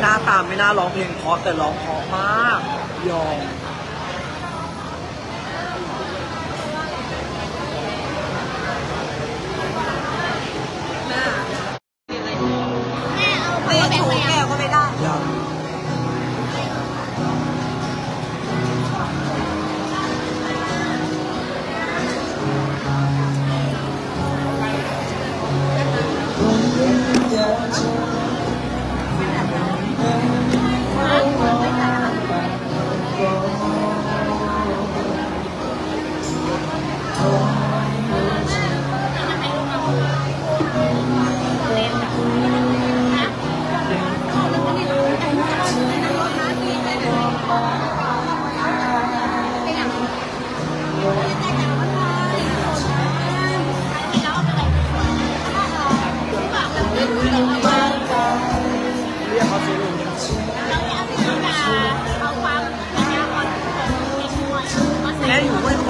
หน้าตามไม่น่าร้องเพลงเพราะแต่ร้องเพราะมาก ยอม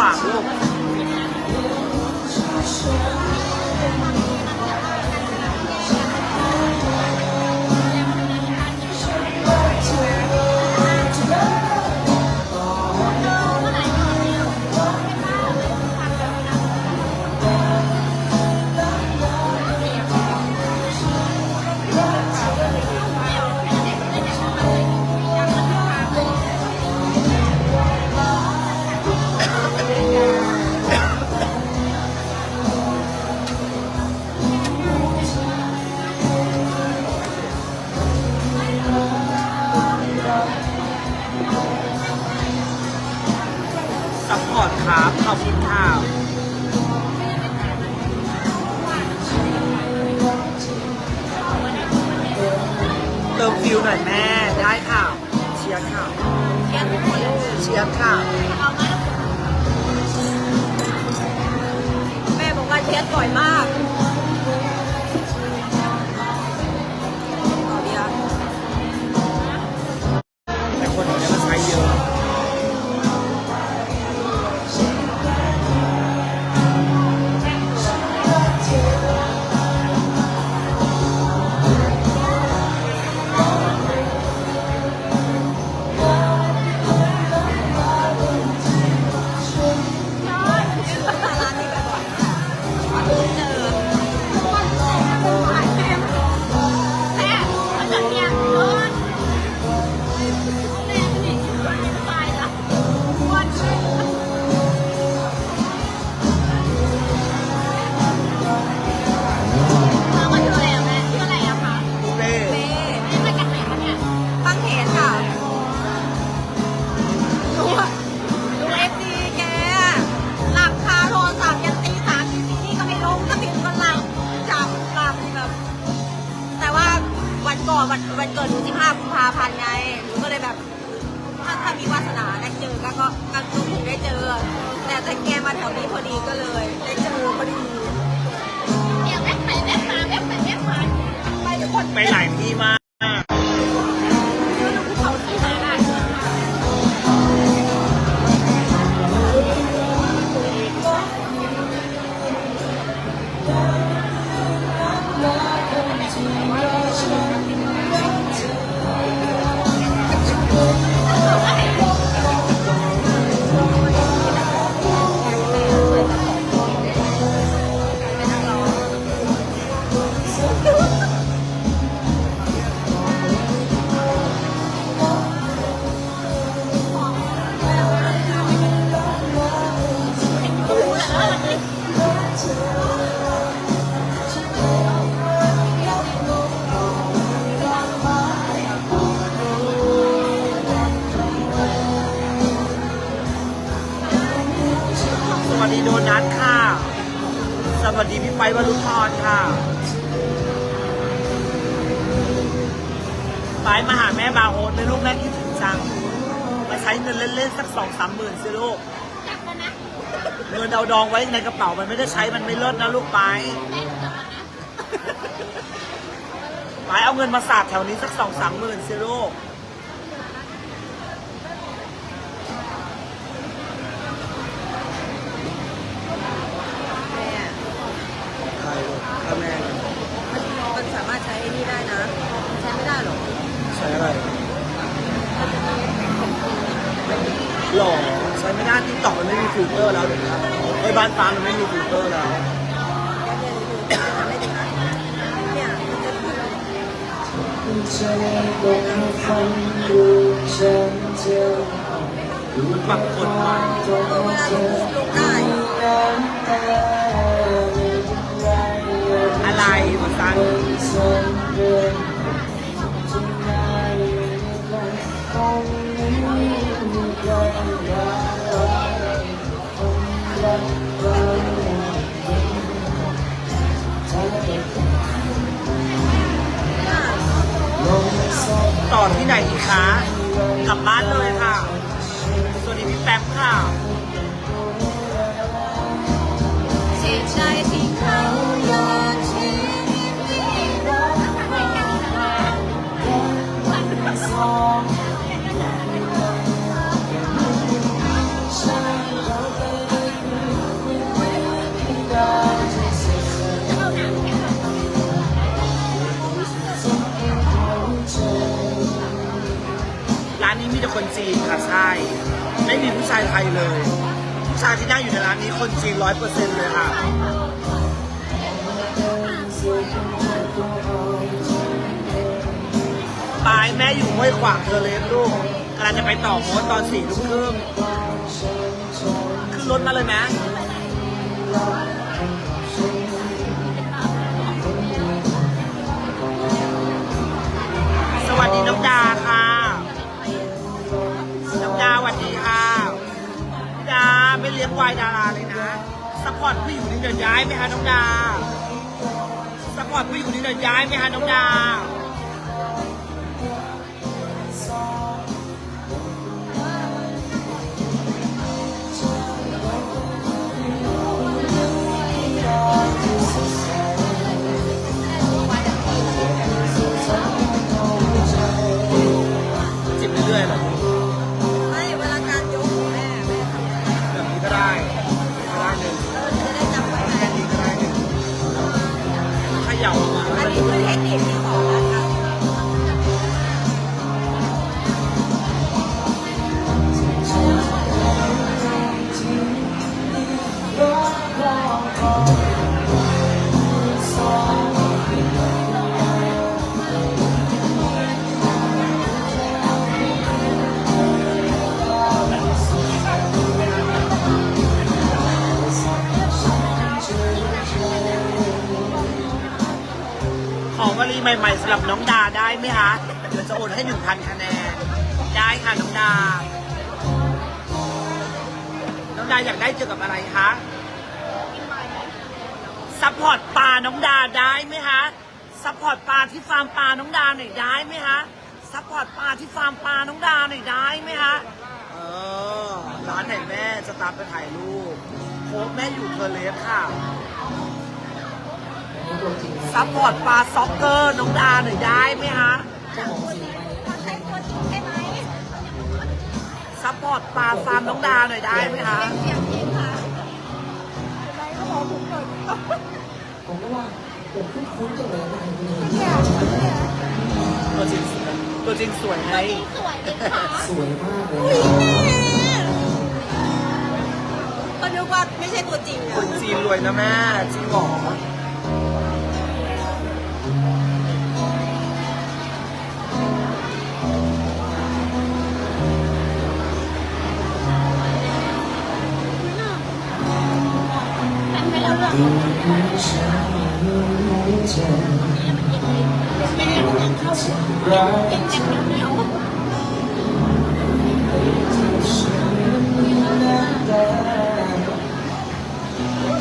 ม่อ ซัพพอร์ตครับขอบคุณค่ะเติมฟิลหน่อยแม่ ได้ค่ะ เชียร์ค่ะ เชียร์ค่ะ แม่บอกว่าเชียร์บ่อยมาก หลายที่ ดองไว้ในกระเป๋ามันไม่ได้ใช้มันไม่เลิศนะลูกไปไปเอาเงินมาสาดแถวนี้สักสองสามหมื่นสิลูก มันปักกฎไว้ เออเวลาหนู ายไทยเลย ผู้ชายที่นั่งอยู่ในร้านนี้คนจีนร้อยเปอร์เซ็นต์เลยค่ะปายแม่อยู่ห้วยขวางเธอเลยลูกกำลังจะไปต่อโมดตอนสี่ทุ่มครึ่งขึ้นรถมาเลยไหมสวัสดีน้องดาค่ะ เลี้ยงวายดาราเลยนะสปอร์ตผู้อยู่นี่เดินย้ายไหมคะน้องดาสปอร์ตผู้อยู่นี่เดินย้ายไหมคะน้องดา หม่ๆสำหรับน้องดาได้ไหมคะเดี๋ยวจะโอนให้หนึ่งพันคะแนน ได้ค่ะน้องดา น้องดาอยากได้เจอกับอะไรคะซัพพอร์ตปลาน้องดาได้ไหมคะซัพพอร์ตปลาที่ฟาร์มปลาน้องดาหน่อยได้ไหมคะซัพพอร์ตปลาที่ฟาร์มปลาน้องดาหน่อยได้ไหมคะเออร้านไหนแม่จะตามไปถ่ายรูปโค้ชแม่อยู่เทเลสค่ะ ซัพพอร์ตปลาซ็อกเกอร์น้องดาหน่อยได้ไหมคะใช้ตัวจริงใช่ไหมซัพพอร์ตปลาฟาร์มน้องดาหน่อยได้ไหมคะเสียงจริงค่ะอะไรก็บอกผมหน่อยผมก็ว่าผมคุ้นๆจังเลยนะเนี่ยเนี่ยตัวจริงสวยตัวจริงสวยไงสวยจริงค่ะสวยมากเลยอุ้ยแม่ก็นึกว่าไม่ใช่ตัวจริงคอะนจีนรวยนะแม่จริงเหรอ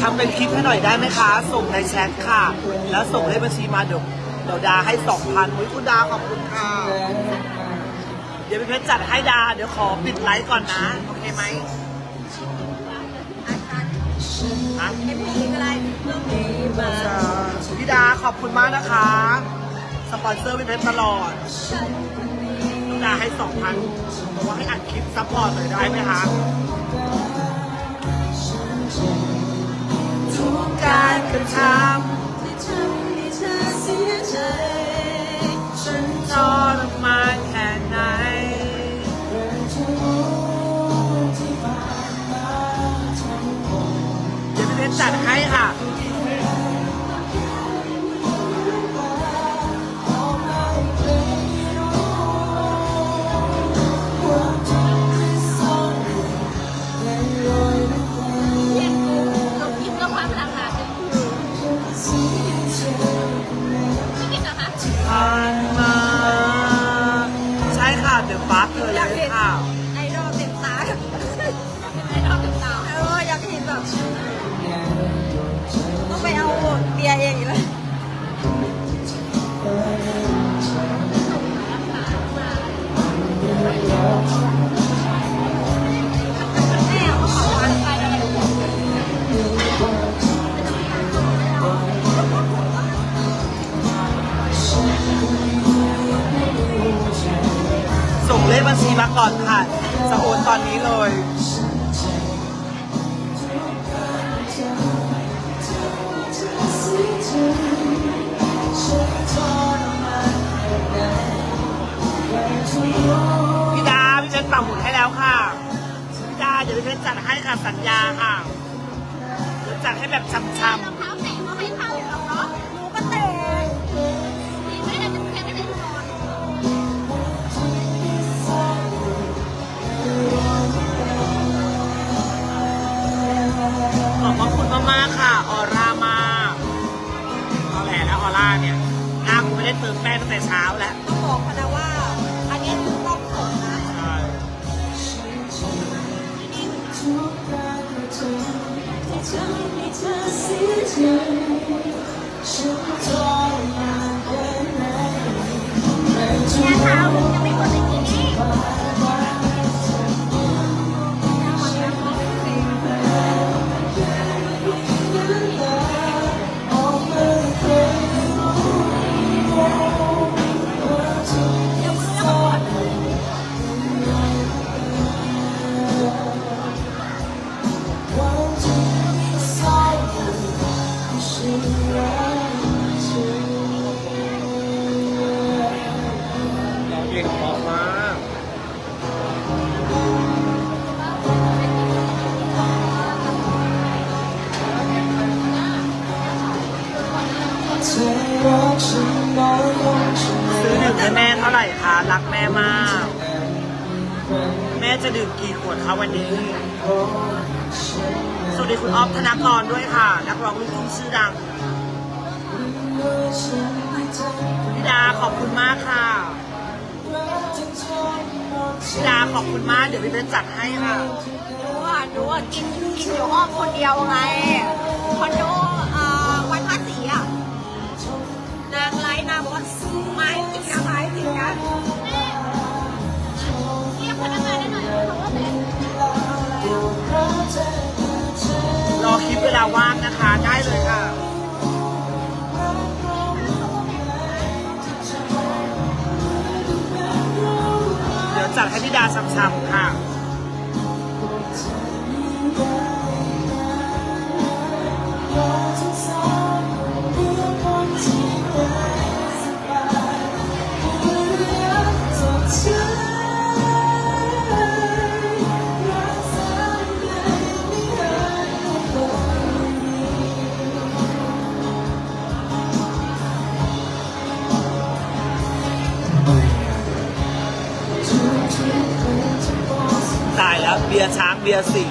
ทำเป็นคลิปให้หน่อยได้ไหมคะ ส่งในแชทค่ะ แล้วส่งเลขบัญชีมาเดี๋ยวเดี๋ยวดาให้สองพันคุณดาขอบคุณค่ะ เดี๋ยวพี่เพชรจัดให้ดา เดี๋ยวขอปิดไลฟ์ก่อนนะ โอเคไหม มาพี่ดาขอบคุณมากนะคะ สปอนเซอร์พี่เพชรตลอดน้องดาให้สองพันบอกว่าให้อัดคลิปซัพพอร์ตหน่อยได้ไหมคะทุกการกระทำที่ทำให้เธอเสียใจฉันทรมาน Manila eh. วยจัดให้ค่ะหนูอะหนูอะกินกินอยู่ห้องคนเดียวไงคอนโดอ่อวัดภาสีอะนางไรนางบอกว่าไม้ติดนะไม่จริดนะเรียกพนักงานได้หน่อยเพราะว่ารอคลิปเวลาว่างนะคะได้เลยค่ะเดี๋ยวจัดให้พี่ดาซ้ำๆค่ะ ตายแล้วเบียร์ช้างเบียร์สิง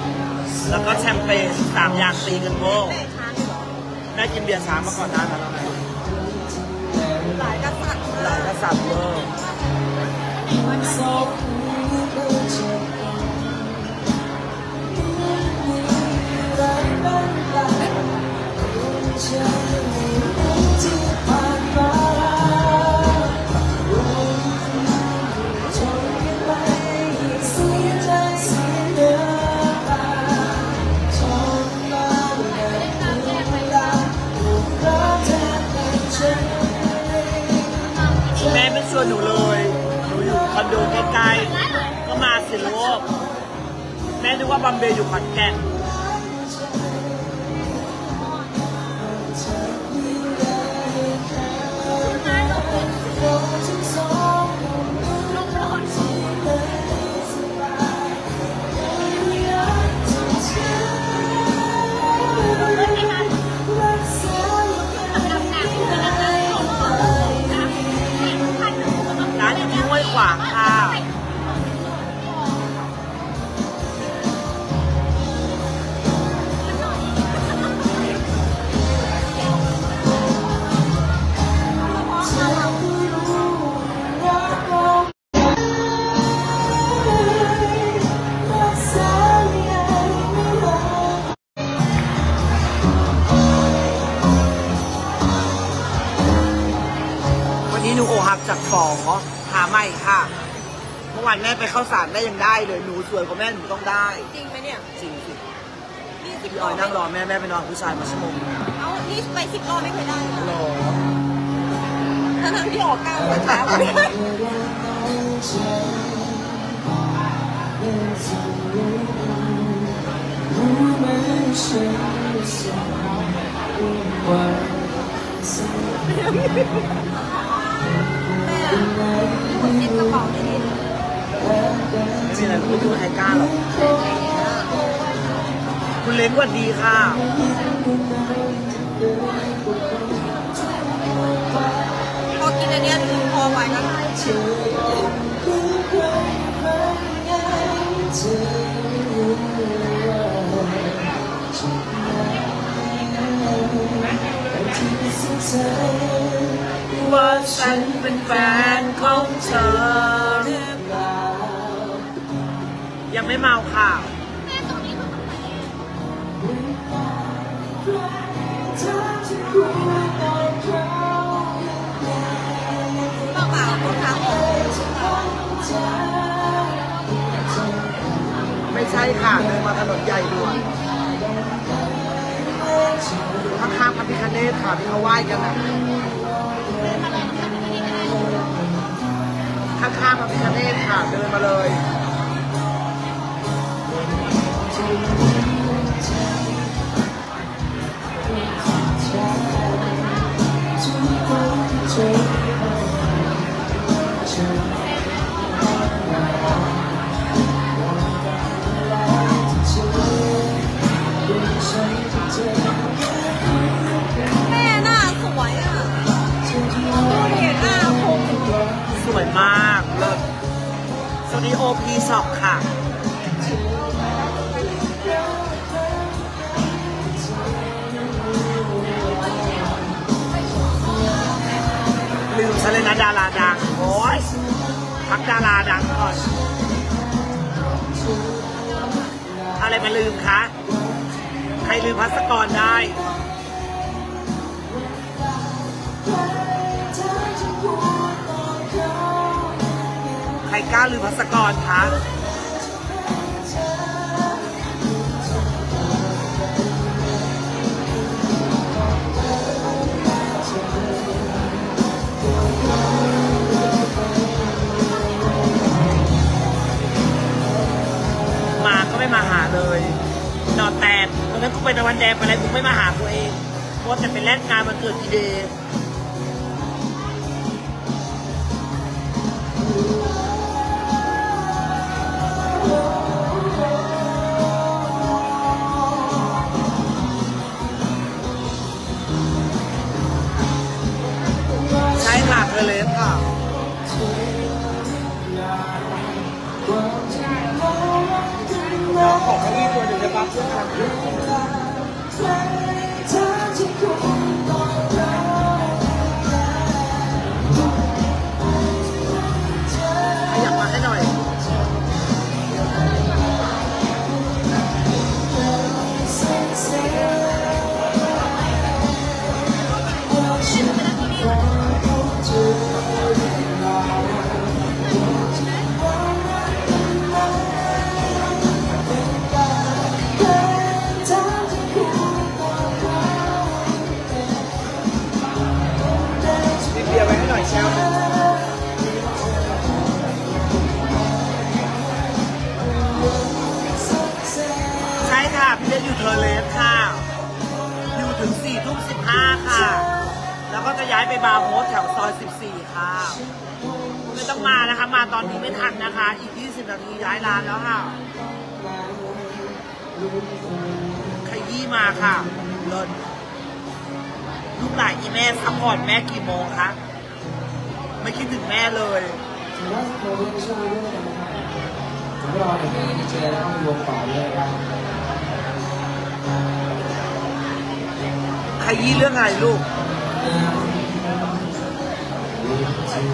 แล้วก็แชมเปญสามอย่างตีกันโบได้กินเบียร์ช้างมาก่อนหน้านั้นแล้วไงหลายกษัตริย์หลายกษัตริย์เวอ bambeyo kat ken ไปเข้าสารได้ยังได้เลย หนูสวยกว่าแม่หนูต้องได้ จริงไหมเนี่ยจริงสินี่สิบพี่โลออยนั่งรอแม่แม่ไปนอนกับผู้ชายมาชั่วโมงนึงเอานี่ไปสิบโลไม่เคยได้เลยรอทั้งๆที่ออกก้าวแต่เช้าไม่ได้รู้ไหมฉันรู้สึกว่าสิ่งแม่หมดซิปกระเป๋าเลยดิ ไม่มีอะไรไม่ดูใครกล้าหรอกคุณเล้งสวัสดีค่ะพอกินอันเนี้ยถึงพอไหวแล้วเธอคือใครใครยังเธอรู้ว่าจะไม่ที่สุดท้ายว่าฉันเป็นแฟนของเธอ ยังไม่เมาค่ะ ไม่ใช่ค่ะเดินมาถนนใหญ่ด่วนข้างๆพระพิคเนตค่ะที่เขาไหว้กันน่ะข้างๆพระพิคเนตค่ะเดินมาเลย แม่หน้าสวยอะดูเห็นหน้าคม สวยมากเลิศสวัสดีโอพีช็อปค่ะ ดาราดังก่อน อะไรมาลืมคะ ใครลืมพัสกรได้ใครกล้าลืมพัสกรคะ นอนแตกตอนนั้นกูไปตะวันแดงไปอะไรกูไม่มาหาตัวเองเพราะแต่เป็นแลกงานมันเกิดอีเดย์ใช่ค่ะเธอเลสค่ะ เราขอเก้า อยู่เทอร์เลสค่ะ อยู่ถึง4ทุ่ม15ค่ะ แล้วก็จะย้ายไปบาร์โฮสแถวซอย 14 ค่ะ ไม่ต้องมานะคะ มาตอนนี้ไม่ทันนะคะ อีก 20 นาทีย้ายร้านแล้วค่ะขยี้มาค่ะเลิศลูกหลานอีแม่ซัพพอร์ตแม่กี่โมงคะ ไม่คิดถึงแม่เลยว่าโปรโมชั่นด้วยนะครับรอเดี๋ยวเจอแล้วต้องรวมต่อเลยครับ ขยี้เรื่องอะไรลูกฉัน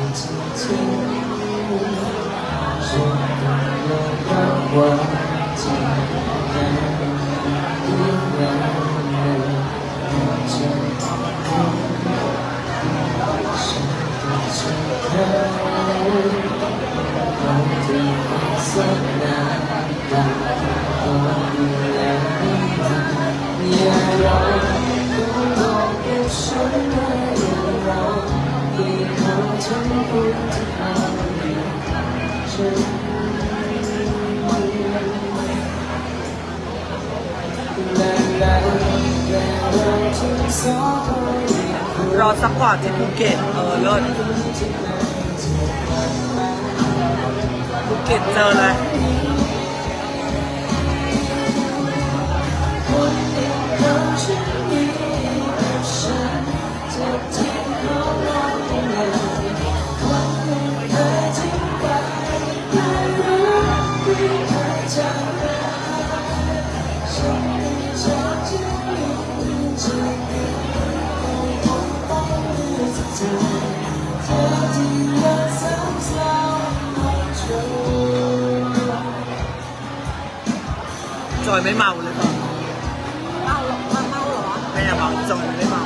อซัพพอร์ตที่ภูเก็ตเออเลิศภูเก็ตเจอเลย อยไม่เมาเลยเปล่าเมาเมาเมาเหรอไม่ได้เมาจอยไม่เมา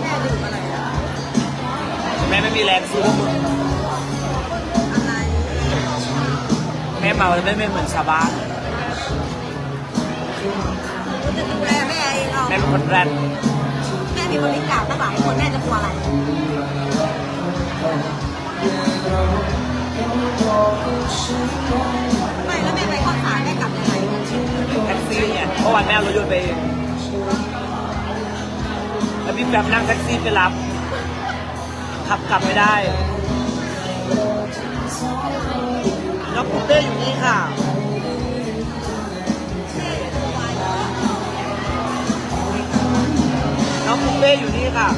แม่ดื่มอะไรอะแม่ไม่มีแรงสู้พวกมึงอะไรแม่เมาแล้วแม่ไม่เหมือนชาวบ้านคุณจะดูแลแม่เองเอาแม่เป็นคนแรนแม่มีบริการตั้งหลายคนแม่จะกลัวอะไร ไม่แล้วแม่ไปข้อสารแม่กลับยังไงแท็กซี่เนี่ยเมื่อวานแม่เอารถยนต์ไปเองแล้วพี่แป๊บนั่งแท็กซี่ไปรับ ขับกลับไม่ได้น้องปุ๊เต้อยู่นี่ค่ะน้องปุ๊เป้อยู่นี่ค่ะ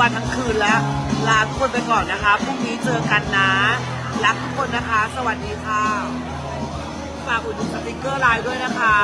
วันทั้งคืนแล้ว ลาทุกคนไปก่อนนะคะ พรุ่งนี้เจอกันนะ รักทุกคนนะคะ สวัสดีค่ะ ฝากอุดหนุนสติกเกอร์ไลน์ด้วยนะคะ